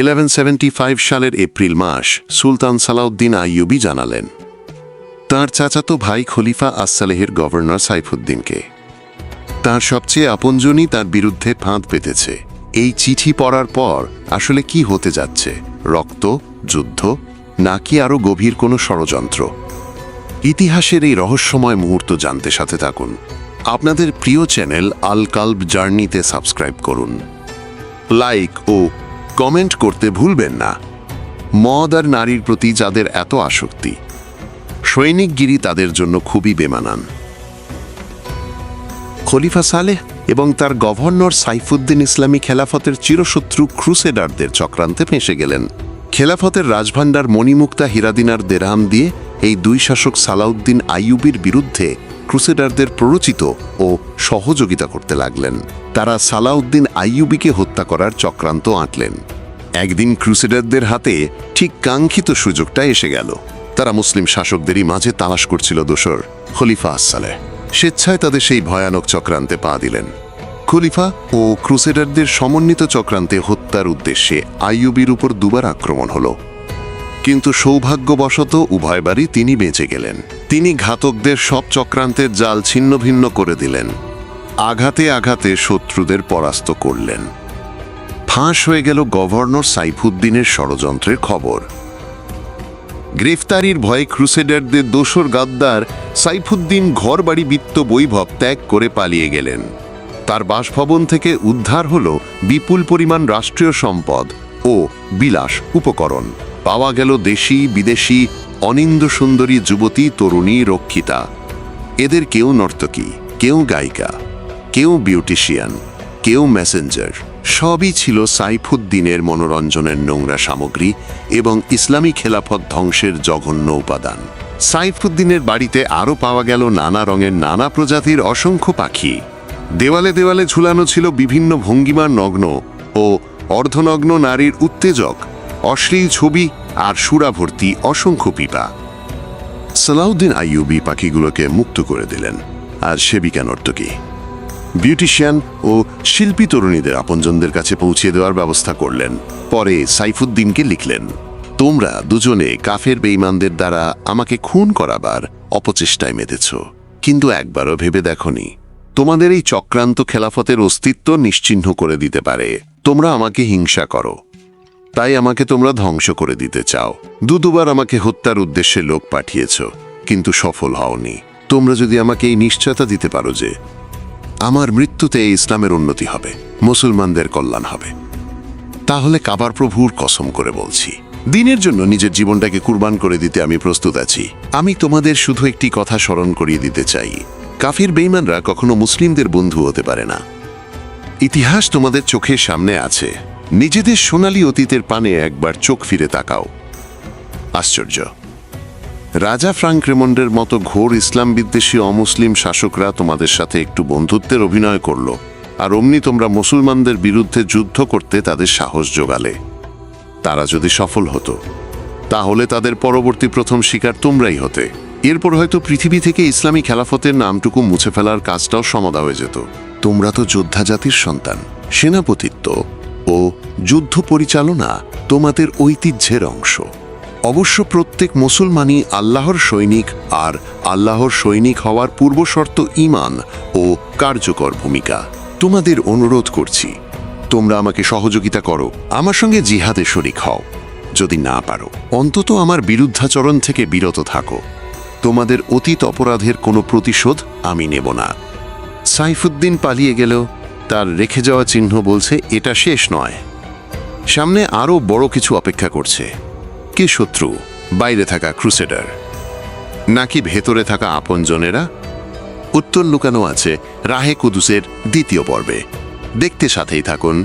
Eleven সালের April মাস সুলতান সালাউদ্দিন আইয়ুবি জানালেন, তার চাচাতো ভাই খলিফা আসসালেহের গভর্নর সাইফুদ্দিনকে। তার সবচেয়ে আপনজনই তার বিরুদ্ধে ফাঁদ পেতেছে। এই চিঠি পড়ার পর আসলে কি হতে যাচ্ছে? রক্ত, যুদ্ধ, নাকি আরও গভীর কোনো ষড়যন্ত্র? ইতিহাসের এই রহস্যময় মুহূর্ত জানতে সাথে থাকুন। আপনাদের প্রিয় চ্যানেল আল কাল্ব জার্নিতে সাবস্ক্রাইব করুন। লাইক ও কমেন্ট করতে ভুলবেন না। মদ আর নারীর প্রতি যাদের এত আসক্তি সৈনিকগিরি তাদের জন্য খুবই বেমানান। খলিফা সালেহ এবং তার গভর্নর সাইফুদ্দিন ইসলামী খেলাফতের চিরশত্রু ক্রুসেডারদের চক্রান্তে ফেঁসে গেলেন। খেলাফতের রাজভাণ্ডার মণিমুক্তা হিরাদিনার দেরহাম দিয়ে এই দুই শাসক সালাউদ্দিন আইয়ুবির বিরুদ্ধে ক্রুসেডারদের প্ররোচিত ও সহযোগিতা করতে লাগলেন। তারা সালাউদ্দিন আইয়ুবিকে হত্যা করার চক্রান্ত আঁটলেন। একদিন ক্রুসেডারদের হাতে ঠিক কাঙ্ক্ষিত সুযোগটা এসে গেল। তারা মুসলিম শাসকদেরই মাঝে তালাশ করছিল দোসর খলিফা আসসালে। স্বেচ্ছায় তাদের সেই ভয়ানক চক্রান্তে পা দিলেন। খলিফা ও ক্রুসেডারদের সমন্বিত চক্রান্তে হত্যার উদ্দেশ্যে আইয়ুবির উপর দুবার আক্রমণ হল। কিন্তু সৌভাগ্যবশত উভয়বারই তিনি বেঁচে গেলেন। তিনি ঘাতকদের সব চক্রান্তের জাল ছিন্ন ভিন্ন করে দিলেন। আঘাতে আঘাতে শত্রুদের পরাস্ত করলেন। ফাঁস হয়ে গেল গভর্নর সাইফুদ্দিনের ষড়যন্ত্রের খবর। গ্রেফতারির ভয়ে ক্রুসেডারদের দোসর গাদ্দার সাইফুদ্দিন ঘরবাড়ি বিত্ত বৈভব ত্যাগ করে পালিয়ে গেলেন। তার বাসভবন থেকে উদ্ধার হল বিপুল পরিমাণ রাষ্ট্রীয় সম্পদ ও বিলাস উপকরণ। পাওয়া গেল দেশি, বিদেশি অনিন্দ সুন্দরী যুবতী, তরুণী, রক্ষিতা। এদের কেউ নর্তকী, কেউ গায়িকা, কেউ বিউটিশিয়ান, কেউ মেসেঞ্জার। সবই ছিল সাইফুদ্দিনের মনোরঞ্জনের নোংরা সামগ্রী এবং ইসলামী খেলাফত ধ্বংসের জঘন্য উপাদান। সাইফুদ্দিনের বাড়িতে আরও পাওয়া গেল নানা রঙের নানা প্রজাতির অসংখ্য পাখি। দেওয়ালে দেওয়ালে ঝুলানো ছিল বিভিন্ন ভঙ্গিমার নগ্ন ও অর্ধনগ্ন নারীর উত্তেজক, অশ্লীল ছবি আর সুরাভর্তি অসংখ্য পিপা। সালাউদ্দিন আইয়ুবি পাখিগুলোকে মুক্ত করে দিলেন। আর সেবিকা নর্তকী। বিউটিশিয়ান ও শিল্পী তরুণীদের আপনজনদের কাছে পৌঁছে দেওয়ার ব্যবস্থা করলেন। পরে সাইফুদ্দিনকে লিখলেন, তোমরা দুজনে কাফের বেঈমানদের দ্বারা আমাকে খুন করাবার অপচেষ্টায় মেতেছ। কিন্তু একবারও ভেবে দেখনি। তোমাদের এই চক্রান্ত খেলাফতের অস্তিত্ব নিশ্চিহ্ন করে দিতে পারে। তোমরা আমাকে হিংসা করো। তাই আমাকে তোমরা ধ্বংস করে দিতে চাও। দু দুবার আমাকে হত্যার উদ্দেশ্যে লোক পাঠিয়েছ, কিন্তু সফল হওনি। তোমরা যদি আমাকে এই নিশ্চয়তা দিতে পারো যে, আমার মৃত্যুতে ইসলামের উন্নতি হবে, মুসলমানদের কল্যাণ হবে। তাহলে কাবার প্রভুর কসম করে বলছি, দিনের জন্য নিজের জীবনটাকে কুরবান করে দিতে আমি প্রস্তুত আছি। আমি তোমাদের শুধু একটি কথা স্মরণ করিয়ে দিতে চাই। কাফির বেইমানরা কখনো মুসলিমদের বন্ধু হতে পারে না। ইতিহাস তোমাদের চোখের সামনে আছে। নিজেদের সোনালী অতীতের পানে একবার চোখ ফিরে তাকাও। আশ্চর্য। রাজা ফ্রাঙ্ক রেমন্ডের মতো ঘোর ইসলাম বিদ্বেষী অমুসলিম শাসকরা তোমাদের সাথে একটু বন্ধুত্বের অভিনয় করল, আর অমনি তোমরা মুসলমানদের বিরুদ্ধে যুদ্ধ করতে তাদের সাহস যোগালে। তারা যদি সফল হতো, তাহলে তাদের পরবর্তী প্রথম শিকার তোমরাই হতে। এরপর হয়তো পৃথিবী থেকে ইসলামী খেলাফতের নামটুকু মুছে ফেলার কাজটাও সমাধা হয়ে যেত। তোমরা তো যোদ্ধা জাতির সন্তান, সেনাপতিত্ব ও যুদ্ধ পরিচালনা তোমাদের ঐতিহ্যের অংশ। অবশ্য প্রত্যেক মুসলমানই আল্লাহর সৈনিক আর আল্লাহর সৈনিক হওয়ার পূর্বশর্ত ইমান ও কার্যকর ভূমিকা। তোমাদের অনুরোধ করছি, তোমরা আমাকে সহযোগিতা করো, আমার সঙ্গে জিহাদে শরিক হও। যদি না পারো, অন্তত আমার বিরুদ্ধাচরণ থেকে বিরত থাকো। তোমাদের অতীত অপরাধের কোনো প্রতিশোধ আমি নেব না। সাইফুদ্দিন পালিয়ে গেলেও তার রেখে যাওয়া চিহ্ন বলছে, এটা শেষ নয়। সামনে আরও বড় কিছু অপেক্ষা করছে। কে শত্রু? বাইরে থাকা ক্রুসেডার। নাকি ভেতরে থাকা আপনজনেরা? উত্তর লুকানো আছে রাহে কুদুসের দ্বিতীয় পর্বে। দেখতে সাথেই থাকুন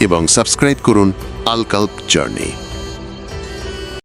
এবং সাবস্ক্রাইব করুন আলকাল্প জার্নি।